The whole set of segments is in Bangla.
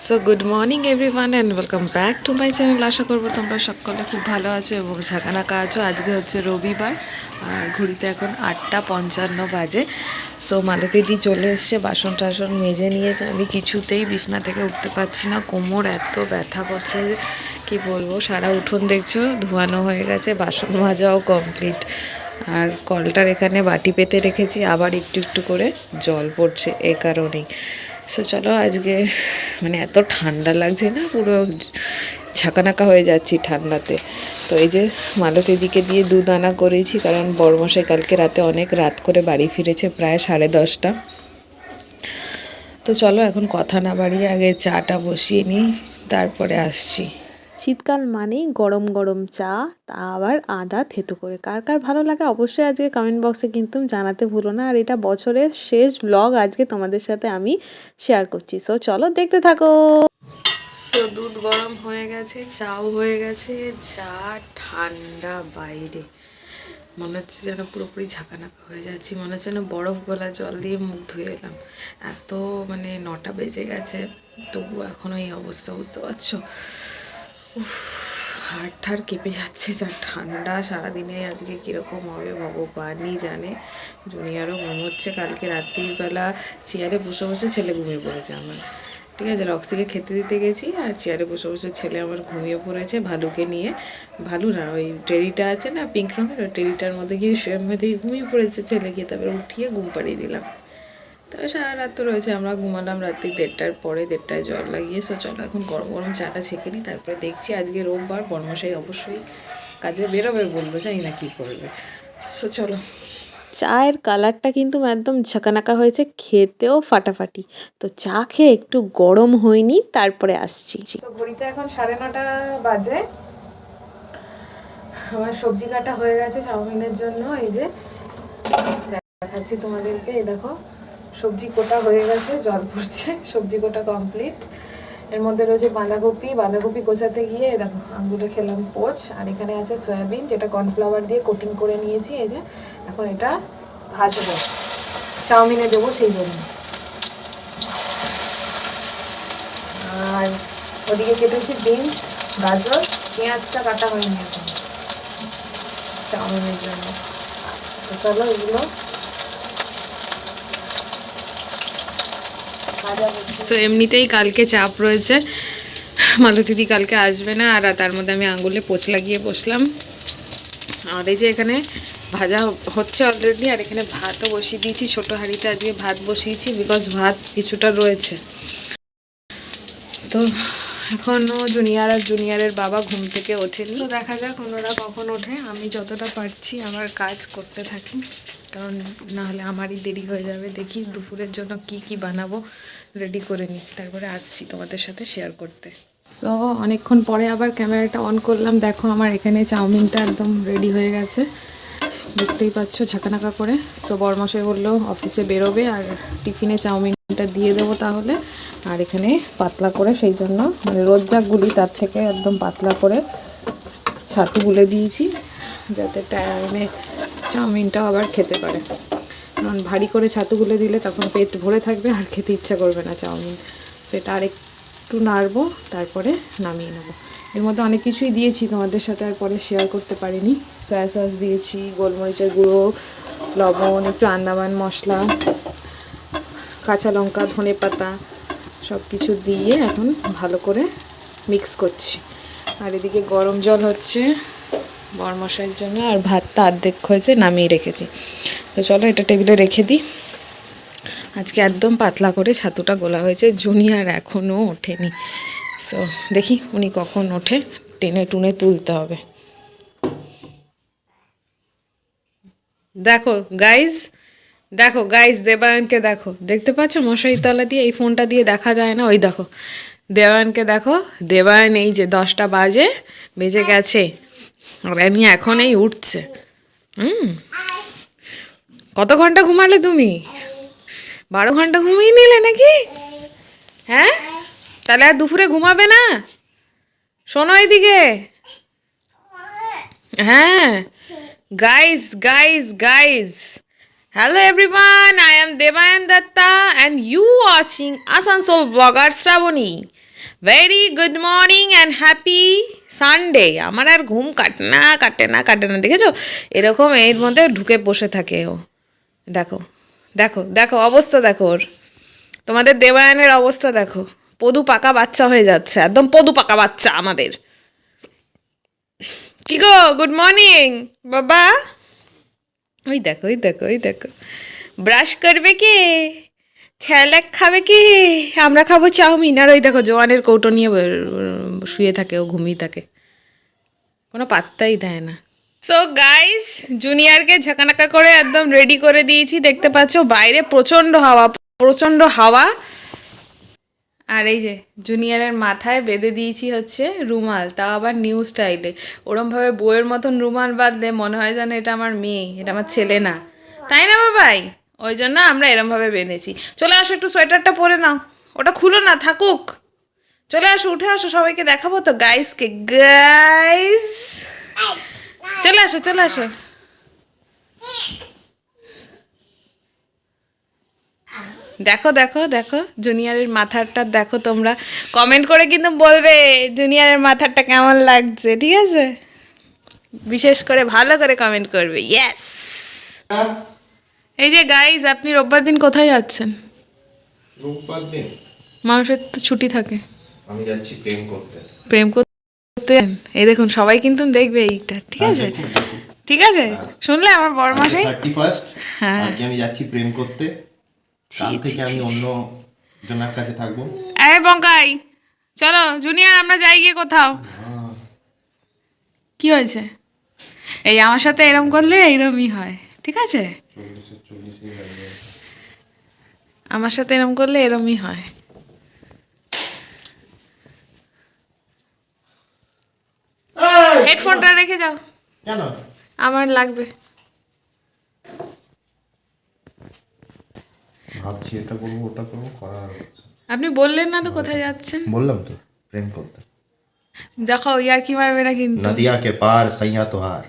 So good morning everyone and welcome back to my channel আশা করব তোমরা সকলে খুব ভালো আছো এবং ঝাঁকানাকা আছো। আজকে হচ্ছে রবিবার, আর ঘড়িতে এখন আটটা পঞ্চান্ন বাজে। সো মালতীদি চলে এসছে, বাসন টাসন মেজে নিয়েছে। আমি কিছুতেই বিছনা থেকে উঠতে পারছি না। কোমর এত ব্যথা করছে কি বলব? সারা উঠোন দেখছ, ধোয়ানো হয়ে গেছে, বাসন মাজাও কমপ্লিট আর কলটার এখানে বাটি পেতে রেখেছি, আবার একটু একটু করে জল পড়ছে এ কারণেই। সো চলো আজকে মানে এত ঠান্ডা লাগছে না, পুরো ঝাঁকানাকা হয়ে যাচ্ছি ঠান্ডাতে। তো এই যে মালতী দিকে দিয়ে দুধ আনা করেছি, কারণ বড়মশাই কালকে রাতে অনেক রাত করে বাড়ি ফিরেছে, প্রায় সাড়ে দশটা। তো চলো এখন কথা না বাড়িয়ে আগে চাটা বসিয়ে নিই, তারপরে আসছি। শীতকাল মানেই গরম গরম চা, তা আবার আদা থেতো করে। কার কার ভালো লাগে অবশ্যই আজকে কমেন্ট বক্সে কিন্তু জানাতে ভুলো না। আর এটা বছরের শেষ ব্লগ আজকে তোমাদের সাথে আমি শেয়ার করছি। সো চলো দেখতে থাকো। সো দুধ গরম হয়ে গেছে, চাও হয়ে গেছে, চা ঠান্ডা বাইরে। মনে হচ্ছে যেন পুরোপুরি ঝাঁকানাকা হয়ে যাচ্ছি। মনে হচ্ছে যেন বরফ গলা জল দিয়ে মুখ ধুয়ে এলাম। এত মানে নটা বেজে গেছে তবু এখনও এই অবস্থা। বুঝতে পারছ? হাড় ঠাড় কেঁপে যাচ্ছে, যা ঠান্ডা সারাদিনে আজকে কীরকম হবে ভগবানই জানে। জুনিয়ারও ঘুম হচ্ছে, কালকে রাত্রিবেলা চেয়ারে বসে বসে ছেলে ঘুমিয়ে পড়েছে আমার। ঠিক আছে, রক্সিকে খেতে দিতে গেছি আর চেয়ারে বসে বসে ছেলে আমার ঘুমিয়ে পড়েছে ভালুকে নিয়ে। ভালু না, ওই টেরিটা আছে না, পিঙ্ক রঙের, ওই টেরিটার মধ্যে গিয়ে শুয়ে মেয়েতে ঘুমিয়ে পড়েছে ছেলে গিয়ে তারপরে উঠিয়ে ঘুম পাড়িয়ে দিলাম। তবে সারা রাত তো রয়েছে আমরা ঘুমালাম রাত্রি দেড়টার পরে দেড়টায় জল লাগিয়ে সো চলো এখন গরম গরম চাটা ছেঁকে নিই তারপরে দেখছি আজকে রোববার বর্মশাই অবশ্যই কাজে বেরোবে বলব জানি না কী করবে। সো চলো। চায়ের কালারটা কিন্তু একদম ঝাঁকানাকা হয়েছে খেতেও ফাটাফাটি। তো চা খেয়ে একটু গরম হয়নি তারপরে আসছি। ঘড়িতে এখন সাড়ে নটা বাজে। আমার সবজি কাটা হয়ে গেছে চাউমিনের জন্য এই যে দেখাচ্ছি তোমাদেরকে এই দেখো। সবজি কোটা হয়ে গেছে জল পড়ছে, সবজি কোটা কমপ্লিট এর মধ্যে রয়েছে বাঁধাকপি বাঁধাকপি কোচাতে গিয়ে দেখো আঙ্গুলে খেলাম পোচ, আর এখানে আছে সয়াবিন, যেটা কর্নফ্লাওয়ার দিয়ে কোটিং করে নিয়েছি, এই যে এখন এটা ভাজবো, চাউমিনে দেবো সেই জন্য। আর ওদিকে কেটেছি বিনস গাজর, পেঁয়াজটা কাটা হয়নি এখন, চাউমিনের জন্য। চলো এগুলো তো এমনিতেই কালকে চাপ রয়েছে। মালতীদি কালকে আসবে না, আর তার মধ্যে আমি আঙ্গুলে পোচ লাগিয়ে বসলাম। আর এই যে এখানে ভাজা হচ্ছে অলরেডি আর এখানে ভাতও বসিয়ে দিয়েছি। ছোটো হাঁড়িতে আজকে ভাত বসিয়েছি বিকজ ভাত কিছুটা রয়েছে। তো এখনও জুনিয়র আর জুনিয়রের বাবা ঘুম থেকে ওঠেনি। তো দেখা যাক ওনারা কখন ওঠে। আমি যতটা পারছি আমার কাজ করতে থাকি। কারণ না হলে আমারই দেরি হয়ে যাবে। দেখি দুপুরের জন্য কি কি বানাবো রেডি করে নিই। তারপরে আসছি তোমাদের সাথে শেয়ার করতে। সো অনেকক্ষণ পরে আবার ক্যামেরাটা অন করলাম। দেখো আমার এখানে চাউমিনটা একদম রেডি হয়ে গেছে। দেখতেই পাচ্ছ ঝাঁকানাকা করে। সো বরমশাই বলল অফিসে বেরোবে আর টিফিনে চাউমিনটা দিয়ে দেবো তাহলে। আর এখানে পাতলা করে সেই জন্য মানে রোজ গুলি তার থেকে একদম পাতলা করে ছাতু গুলে দিয়েছি। যাতে টাইমে চাউমিনটাও আবার খেতে পারে। কারণ ভারী করে ছাতু গুলে দিলে তখন পেট ভরে থাকবে আর খেতে ইচ্ছা করবে না চাউমিন। সেটা আর একটু নাড়বো, তারপরে নামিয়ে নেব। এর মধ্যে অনেক কিছুই দিয়েছি, তোমাদের সাথে আর পরে শেয়ার করতে পারিনি। সয়া সস দিয়েছি, গোলমরিচের গুঁড়ো, লবণ, একটু আন্দামান মশলা, কাঁচা লঙ্কা, ধনে পাতা সব কিছু দিয়ে এখন ভালো করে মিক্স করছি। আর এদিকে গরম জল হচ্ছে। বরমশাইয়ের জন্য আর ভাতটা অর্ধেক হয়েছে, নামিয়ে রেখেছি। তো চলো এটা টেবিলে রেখে দিই। আজকে একদম পাতলা করে ছাতুটা গোলা হয়েছে জুনিয়ার এখনও ওঠেনি। সো দেখি উনি কখন ওঠে, টেনে টুনে তুলতে হবে। দেখো গাইজ দেখো গাইজ দেবায়নকে দেখো। দেখতে পাচ্ছ মশারি তলা দিয়ে, এই ফোনটা দিয়ে দেখা যায় না? ওই দেখো। দেবায়নকে দেখো। দেবায়ন এই যে দশটা বাজে, বেজে গেছে। এমনি এখন এই উঠছে। হুম। কত ঘণ্টা ঘুমালে তুমি? বারো ঘণ্টা ঘুমিয়ে নিলে নাকি? হ্যাঁ? তাহলে আর দুপুরে ঘুমাবে না? শোনো এদিকে। হ্যাঁ। Guys guys guys hello everyone I am Devayan Datta and you watching Asansol vlogger Shravani. Very good morning and happy Sunday আমার আর ঘুম কাটে না কাটে না কাটে না। দেখেছ? এরকম এর মধ্যে ঢুকে বসে থাকে ও। দেখো দেখো দেখো, অবস্থা দেখো ওর। তোমাদের দেবায়নের অবস্থা দেখো। পদু পাকা বাচ্চা হয়ে যাচ্ছে, একদম পদু পাকা বাচ্চা আমাদের। কি গো? গুড মর্নিং বাবা। ওই দেখো ওই দেখো ওই দেখো। ব্রাশ করবে কে? ছ্যালাক খাবে কি? আমরা খাব চাউমিন। আর ওই দেখো, জোয়ানের কৌটো নিয়ে শুয়ে থাকে ও, ঘুমিয়ে থাকে। কোনো পাত্তাই দেয় না। সো গাইস জুনিয়রকে ঝাঁকানাকা করে একদম রেডি করে দিয়েছি। দেখতে পাচ্ছ, বাইরে প্রচণ্ড হাওয়া প্রচণ্ড হাওয়া। আর এই যে জুনিয়রের মাথায় বেঁধে দিয়েছি হচ্ছে রুমাল, তাও আবার নিউ স্টাইলে ওরমভাবে বইয়ের মতন রুমাল বাঁধলে মনে হয় যেন এটা আমার মেয়ে, এটা আমার ছেলে না। তাই না, বাবাই? ওই জন্য আমরা এরমভাবে বেঁধেছি। চলে আসো, একটু সোয়েটারটা পরে নাও। ওটা খুলো না, থাকুক। চলে আসো, উঠে আসো, সবাইকে দেখাবো তো। গাইসকে গাইস চলে আসো চলে আসো। দেখো দেখো দেখো, জুনিয়রের মাথারটা দেখো তোমরা। কমেন্ট করে কিন্তু বলবে জুনিয়রের মাথারটা কেমন লাগছে, ঠিক আছে? বিশেষ করে ভালো করে কমেন্ট করবে ইয়েস এই যে গাইজ আপনি রোববার দিন কোথায় যাচ্ছেন? রোববার দিন? মানুষের তো ছুটি থাকে। আমি যাচ্ছি প্রেম করতে। প্রেম করতে? এই দেখুন সবাই কিন্তু দেখবে এইটা ঠিক আছে? ঠিক আছে? শুনলে আমার বড় মাসাই থার্টি হ্যাঁ। আজকে আমি যাচ্ছি প্রেম করতে? কাল থেকে আমি অন্য জনের কাছে থাকব। এই বঙ্কাই চলো জুনিয়র আমরা যাই গিয়ে কোথাও। কি হয়েছে? এই আমার সাথে এরম করলে এইরমই হয়। ঠিক আছে? আমার সাথে এরম করলে এরমই হয়। হেডফোনটা রেখে যাও। কেন? আমার লাগবে। ভাবছি এটা করব ওটা করব করা। আপনি বললেন না তো কোথায় যাচ্ছেন? বললাম তো প্রেম করতে। দেখো ইয়ার কি মারবে না কিন্তু। নদিয়া কে পার সাইয়া তোহার।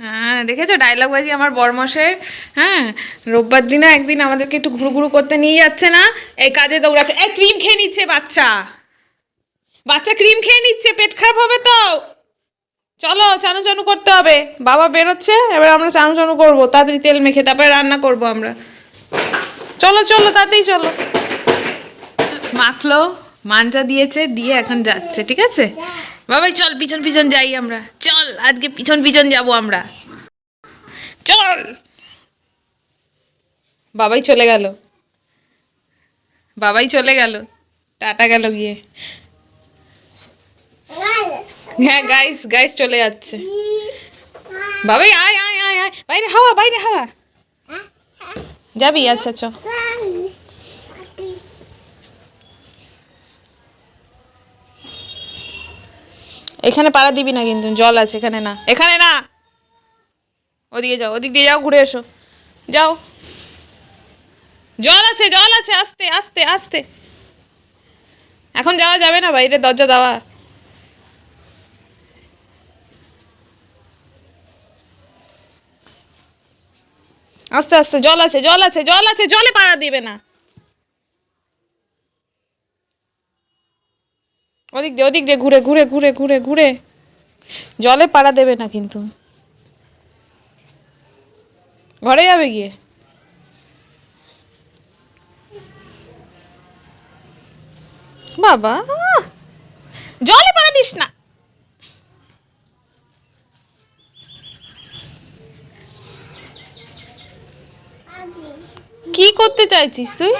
হ্যাঁ দেখেছ? ডায়লগ বাজি আমার বরমশের হ্যাঁ? রোববার দিনে একদিন আমাদেরকে একটু ঘুরু ঘুরু করতে নিয়ে যাচ্ছে না? এই কাজে দৌড়াচ্ছে। এই ক্রিম খেয়ে নিচ্ছে বাচ্চা। বাচ্চা ক্রিম খেয়ে নিচ্ছে, পেট খারাপ হবে তো। চলো চানু চানু করতে হবে। বাবা বেরোচ্ছে, এবার আমরা চানু চানু করব। তাড়াতাড়ি তেল মেখে, তারপরে রান্না করব আমরা। চলো চলো তাতেই চলো। মাখলো মানজা দিয়েছে, দিয়ে এখন যাচ্ছে, ঠিক আছে? বাবাই, চল, পিছন পিছন যাই আমরা। চল, আজকে পিছন পিছন যাব আমরা। চল। বাবাই চলে গেল। বাবাই চলে গেল। টাটা গেল গিয়ে। হ্যাঁ গাইস গাইস চলে যাচ্ছে। বাবাই, আয় আয় আয় আয়। বাইরে হাওয়া বাইরে হাওয়া। যাবি আচ্ছা আচ্ছা এখানে পাড়া দিবি না কিন্তু, জল আছে এখানে না। এখানে না। ওদিকে যাও, ওদিক দিয়ে যাও, ঘুরে এসো। যাও। জল আছে জল আছে, আস্তে আস্তে আস্তে। এখন যাওয়া যাবে না বাইরে, দরজা দেওয়া। আস্তে আস্তে, জল আছে জল আছে জল আছে, জলে পাড়া দিবে না। ওদিক দিয়ে ওদিক দিয়ে ঘুরে ঘুরে ঘুরে ঘুরে ঘুরে। জলে পাড়া দেবে না কিন্তু। ঘরে যাবে গিয়ে? বাবা জলে পাড়া দিস না। কি করতে চাইছিস তুই?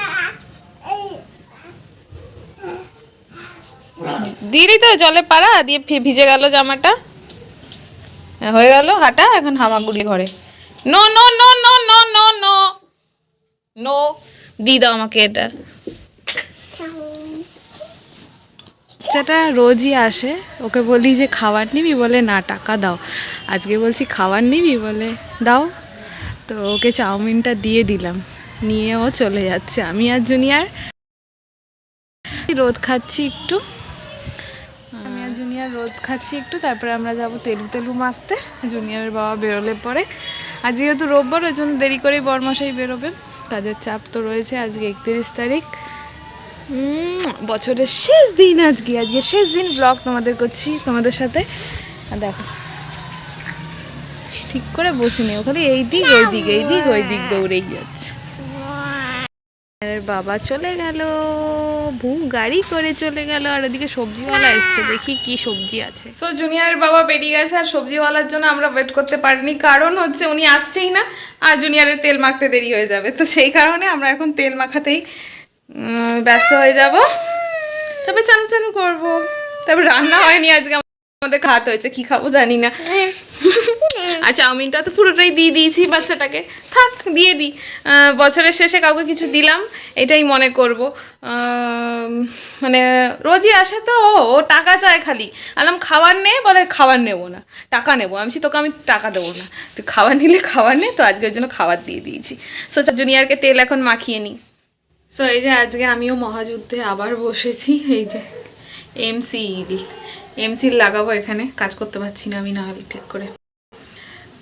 দিলি তো জলে পাড়া দিয়ে ভিজে গেল জামাটা। হ্যাঁ, হয়ে গেল হাঁটা এখন হামাগুড়ি ঘরে। No no no no no no no no দি দাও আমাকে এটা। সেটা রোজই আসে। ওকে বলি যে খাবার নিবি বলে না টাকা দাও। আজকে বলছি খাবার নিবি বলে দাও। তো ওকে চাউমিনটা দিয়ে দিলাম। নিয়ে ও চলে যাচ্ছে। আমি আর জুনিয়ার রোদ খাচ্ছি একটু। রোদ খাচ্ছি একটু, তারপরে আমরা যাব তেলু তেলু মাখতে। জুনিয়রের বাবা বেরোলে পরে। আর যেহেতু রোববার, ওই জন্য দেরি করেই বরমাসাই বেরোবে। কাজের চাপ তো রয়েছে, আজকে একত্রিশ তারিখ। বছরের শেষ দিন আজকে। আজকে শেষ দিন ব্লগ তোমাদের করছি তোমাদের সাথে। দেখো, ঠিক করে বসে নেই। ওখানে এই দিক ওই দিক এই দিক ওই দিক দৌড়েই যাচ্ছে। বাবা চলে গেল। ভু গাড়ি করে চলে গেল আর ওদিকে সবজিওয়ালা এসছে দেখি কি সবজি আছে। সো জুনিয়রের বাবা বেরিয়ে গেছে আর সবজিওয়ালার জন্য আমরা ওয়েট করতে পারিনি। কারণ হচ্ছে উনি আসছেই না আর জুনিয়রের তেল মাখতে দেরি হয়ে যাবে। তো সেই কারণে আমরা এখন তেল মাখাতেই ব্যস্ত হয়ে যাব। তবে চানু চানু করব। তবে রান্না হয়নি আজকে। আমাদের খাওয়াতে হয়েছে, কি খাব জানি না আর চাউমিনটা তো পুরোটাই দিয়ে দিয়েছি বাচ্চাটাকে। থাক, দিয়ে দিই বছরের শেষে কাউকে কিছু দিলাম, এটাই মনে করব। মানে রোজই আসে তো, ও টাকা চায় খালি। আলাম, খাবার নে, বলে খাবার নেব না, টাকা নেব। আমি তোকে আমি টাকা দেবো না। তুই খাবার নিলে খাবার নে, তো আজকের জন্য খাবার দিয়ে দিয়েছি। সো জুনিয়রকে তেল এখন মাখিয়ে নিই সো এই যে আজকে আমিও মহাযুদ্ধে আবার বসেছি, এই যে এমসিইল এমসিল লাগাবো এখানে। কাজ করতে পারছি না আমি, না হলে ঠিক করে।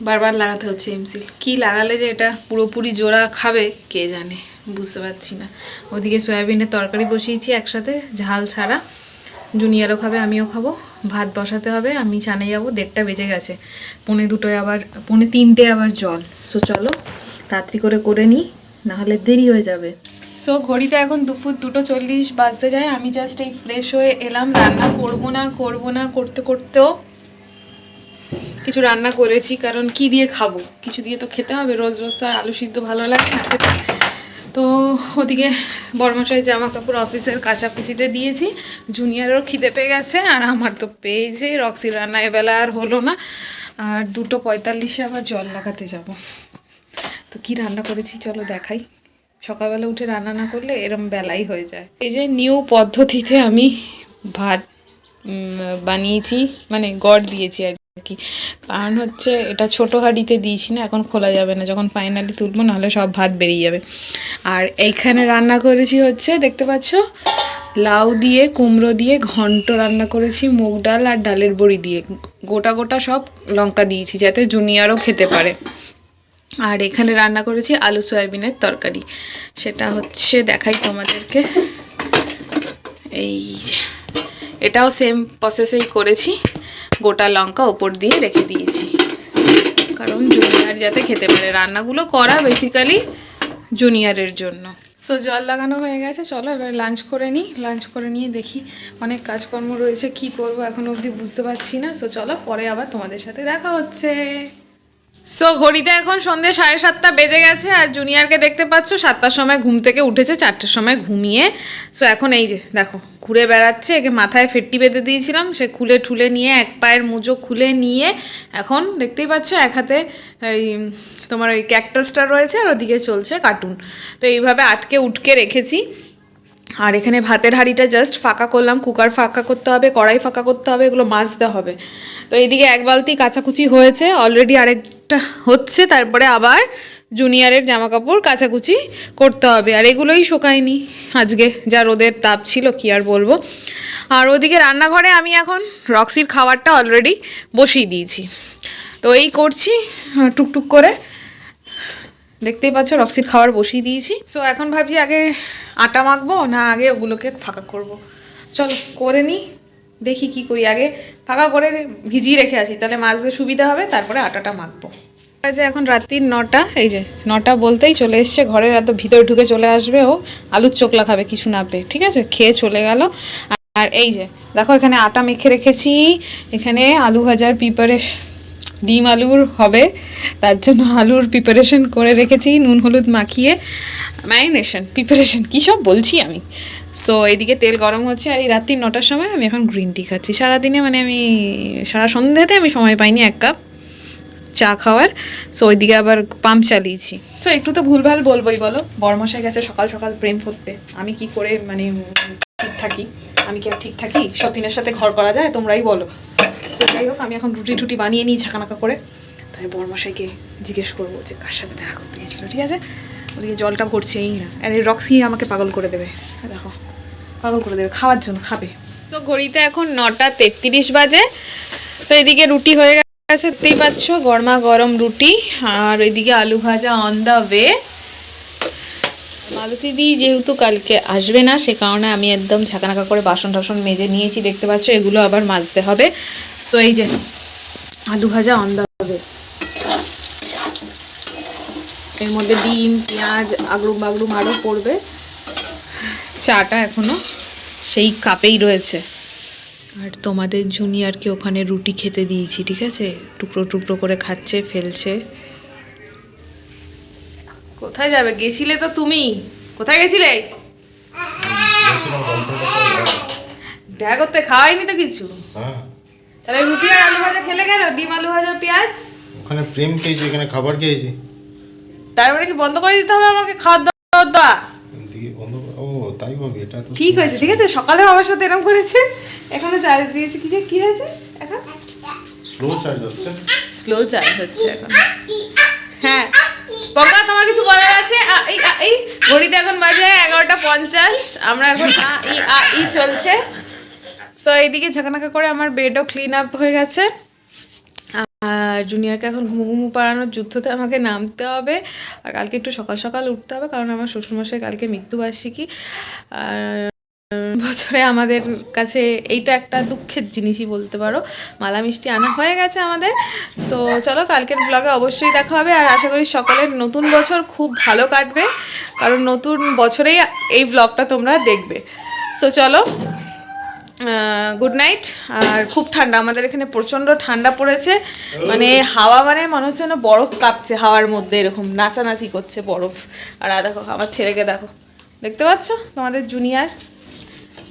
বারবার লাগাতে হচ্ছে এমসিল কি লাগালে যে এটা পুরোপুরি জোড়া খাবে, কে জানে? বুঝতে পারছি না। ওদিকে সয়াবিনের তরকারি বসিয়েছি একসাথে, ঝাল ছাড়া। জুনিয়রও খাবে, আমিও খাব। ভাত বসাতে হবে, আমি চানে যাব, দেড়টা বেজে গেছে। পনে দুটোয় আবার, পনে তিনটে আবার জল। সো চলো, তাড়াতাড়ি করে করে নিই নাহলে দেরি হয়ে যাবে। সো ঘড়িতে এখন দুপুর দুটো চল্লিশ বাজতে যায়। আমি জাস্ট এই ফ্রেশ হয়ে এলাম, রান্না করব না করব না, করতে করতেও কিছু রান্না করেছি, কারণ কি দিয়ে খাব? কিছু দিয়ে তো খেতে হবে, রোজ রোজ আর আলু সিদ্ধ ভালো লাগে না খেতে। তো ওদিকে বর্মশাই জামা কাপড় অফিসের কাচাকুচিতে দিয়েছি জুনিয়রেরও খিদে পেয়ে গেছে, আর আমার তো পেয়েছে রক্সি রান্না, এবেলা আর হলো না। আর দুটো পঁয়তাল্লিশে আবার জল লাগাতে যাব। তো কি রান্না করেছি চলো দেখাই। সকালবেলা উঠে রান্না না করলে এরম বেলাই হয়ে যায়। এই যে নিউ পদ্ধতিতে আমি ভাত বানিয়েছি মানে গড় দিয়েছি আর কি। কারণ হচ্ছে এটা ছোট হাঁড়িতে দিয়েছি না, এখন খোলা যাবে না। যখন ফাইনালি তুলবো, নাহলে সব ভাত বেরিয়ে যাবে। আর এইখানে রান্না করেছি হচ্ছে, দেখতে পাচ্ছ? লাউ দিয়ে, কুমড়ো দিয়ে ঘন্ট রান্না করেছি, মুগ ডাল আর ডালের বড়ি দিয়ে। গোটা গোটা সব লঙ্কা দিয়েছি, যাতে জুনিয়রও খেতে পারে। আর এখানে রান্না করেছি আলু সয়াবিনের তরকারি। সেটা হচ্ছে দেখাই তোমাদেরকে। এই এটাও সেম প্রসেসেই করেছি। গোটা লঙ্কা ওপর দিয়ে রেখে দিয়েছি। কারণ জুনিয়ার যাতে খেতে পারে। রান্নাগুলো করা বেসিক্যালি জুনিয়রের জন্য। সো জল লাগানো হয়ে গেছে। চলো এবার লাঞ্চ করে নিই। লাঞ্চ করে নিয়ে দেখি অনেক কাজকর্ম রয়েছে। কি করব এখন অবধি বুঝতে পারছি না। সো চলো পরে আবার তোমাদের সাথে দেখা হচ্ছে। সো ঘড়িতে এখন সন্ধে সাড়ে সাতটা বেজে গেছে আর জুনিয়রকে দেখতে পাচ্ছ, সাতটার সময় ঘুম থেকে উঠেছে, চারটের সময় ঘুমিয়ে। সো এখন এই যে, দেখো ঘুরে বেড়াচ্ছে, একে মাথায় ফেটটি বেঁধে দিয়েছিলাম, সে খুলে ঠুলে নিয়ে, এক পায়ের মুজো খুলে নিয়ে, এখন দেখতেই পাচ্ছ এক হাতে এই তোমার ওই ক্যাকটাসটা রয়েছে আর ওদিকে চলছে কার্টুন। তো এইভাবে আটকে উটকে রেখেছি। আর এখানে ভাতের হাঁড়িটা জাস্ট ফাঁকা করলাম, কুকার ফাঁকা করতে হবে, কড়াই ফাঁকা করতে হবে, এগুলো মাজতে হবে। তো এইদিকে এক বালতি কাচাকুচি হয়েছে অলরেডি আরেকটা হচ্ছে, তারপরে আবার জুনিয়রের জামা কাপড় কাচাকুচি করতে হবে। আর এগুলোই শোকায়নি। আজকে যা রোদের তাপ ছিল, কি আর বলব? আর ওদিকে রান্নাঘরে আমি এখন রক্সির খাবারটা অলরেডি বসিয়ে দিয়েছি। তো এই করছি টুকটুক করে। দেখতেই পাচ্ছ, রক্সির খাবার বসিয়ে দিয়েছি। সো এখন ভাবছি আগে আটা মাখবো, না আগে ওগুলোকে ফাঁকা করব। চলো, করে নিই। দেখি কি করি। আগে ফাঁকা করে ভিজিয়ে রেখে আসি, তাহলে মাছতে সুবিধা হবে, তারপরে আটাটা মাখবো। যে এখন রাত্রির নটা, এই যে নটা বলতেই চলে এসছে, ঘরের এত ভিতরে ঢুকে চলে আসবে ও, আলুর চোখলা খাবে, কিছু না পেয়ে, ঠিক আছে? খেয়ে চলে গেল। আর এই যে, দেখো এখানে আটা মেখে রেখেছি, এখানে আলু ভাজার প্রিপারেশ ডিম আলুর হবে, তার জন্য আলুর প্রিপারেশন করে রেখেছি, নুন হলুদ মাখিয়ে ম্যারিনেশন প্রিপারেশন কী সব বলছি আমি? সো এদিকে তেল গরম হচ্ছে আর এই রাত্রি নটার সময় আমি এখন গ্রিন টি খাচ্ছি। সারাদিনে মানে আমি, সারা সন্ধ্যাতে আমি সময় পাইনি এক কাপ চা খাওয়ার। সো ওইদিকে আবার পাম্প চালিয়েছি। সো একটু তো ভুলভাল বলবোই, বলো? বরমশাই গেছে সকাল সকাল প্রেম করতে। আমি কি করে মানে ঠিক থাকি? আমি কি আর ঠিক থাকি? সতীনের সাথে ঘর করা যায়? তোমরাই বলো। সো যাই হোক, আমি এখন রুটি টুটি বানিয়ে নিই ঝাঁকানাকা করে। তাই বরমশাইকে জিজ্ঞেস করব যে কার সাথে দেখা করতে গেছিল ঠিক আছে? ওদিকে জলটা ভরছে এই না। আর এই রক্সি আমাকে পাগল করে দেবে। দেখো। পাগল করে দেবে, খাওয়ার জন্য খাবে। সো ঘড়িতে এখন নটা তেত্রিশ বাজে। তো এদিকে রুটি হয়ে গেছে, দেখতেই পাচ্ছ, গরমা গরম রুটি। আর এদিকে আলু ভাজা অন দ্য ওয়ে মালতী দি যেহেতু কালকে আসবে না, সে কারণে আমি একদম ঝাঁকানাকা করে বাসন টাসন মেজে নিয়েছি, দেখতে পাচ্ছ, এগুলো আবার মাজতে হবে। সো এই যে, আলু ভাজা অন দ্য ওয়ে এর মধ্যে ডিম, পেঁয়াজ আগড়ুম বাগরুম আরও পড়বে। চাটা এখনও সেই কাপেই রয়েছে। আর তোমাদের জুনিয়রকে ওখানে রুটি খেতে দিয়েছি ঠিক আছে? টুকরো টুকরো করে খাচ্ছে ফেলছে। কোথায় যাবে? গেছিলে তো তুমি? কোথায় গেছিলে? দেখা করতে খাওয়াইনি তো কিছু? হ্যাঁ। তাহলে রুটি আর আলু ভাজা খেলে কেন? ডিম আলু ভাজা পেঁয়াজ? ওখানে প্রেম খেয়েছি এখানে খাবার খেয়েছি। তারপরে কি বন্ধ করে দিতে হবে আমাকে? খাওয়া দাওয়া দাওয়া দিকে বন্ধ করে- ও তাই ভাবি এটা তো ঠিক হয়েছে ঠিক আছে? সকালেও আমার সাথে এরকম করেছে? এখনও চার্জ দিয়েছি। কি যে কি হয়েছে এখন? স্লো চার্জ হচ্ছে। স্লো চার্জ হচ্ছে এখন। হ্যাঁ পকা তোমার কিছু বলার আছে? এই এই ঘড়িতে এখন বাজে এগারোটা পঞ্চাশ। আমরা এখন আ, ই আ, ই চলছে। সো এইদিকে ঝাঁকানাকা করে আমার বেডও ক্লিন আপ হয়ে গেছে। আর জুনিয়রকে এখন ঘুমু ঘুমু পাড়ানোর যুদ্ধতে আমাকে নামতে হবে। আর কালকে একটু সকাল সকাল উঠতে হবে, কারণ আমার শ্বশুরমশাই কালকে মৃত্যুবার্ষিকী। আর বছরে আমাদের কাছে এইটা একটা দুঃখের জিনিসই বলতে পারো। মালা মিষ্টি আনা হয়ে গেছে আমাদের। সো চলো কালকের ব্লগে অবশ্যই দেখা হবে। আর আশা করি সকলের নতুন বছর খুব ভালো কাটবে। কারণ নতুন বছরেই এই ব্লগটা তোমরা দেখবে। সো চলো গুড নাইট আর খুব ঠান্ডা আমাদের এখানে প্রচণ্ড ঠান্ডা পড়েছে। মানে হাওয়া মানে মনে হচ্ছে না বরফ কাঁপছে হাওয়ার মধ্যে এরকম নাচানাচি করছে বরফ। আর দেখো আমার ছেলেকে দেখো। দেখতে পাচ্ছ? তোমাদের জুনিয়র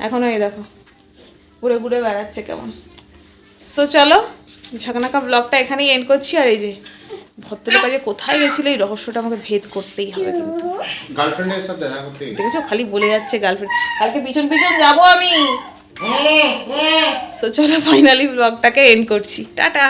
এখনও এই দেখো ঘুরে ঘুরে বেড়াচ্ছে কেমন। সো চলো ঝাঁকানাকা ব্লগটা এখানেই এন্ড করছি। আর এই যে ভদ্রলোক যে কোথায় গেছিল এই রহস্যটা আমাকে ভেদ করতেই হবে কিন্তু। দেখেছ? খালি বলে যাচ্ছে গার্লফ্রেন্ড কালকে পিছন পিছন যাব আমি। সো চলো ফাইনালি ব্লগটাকে এন্ড করছি। টাটা।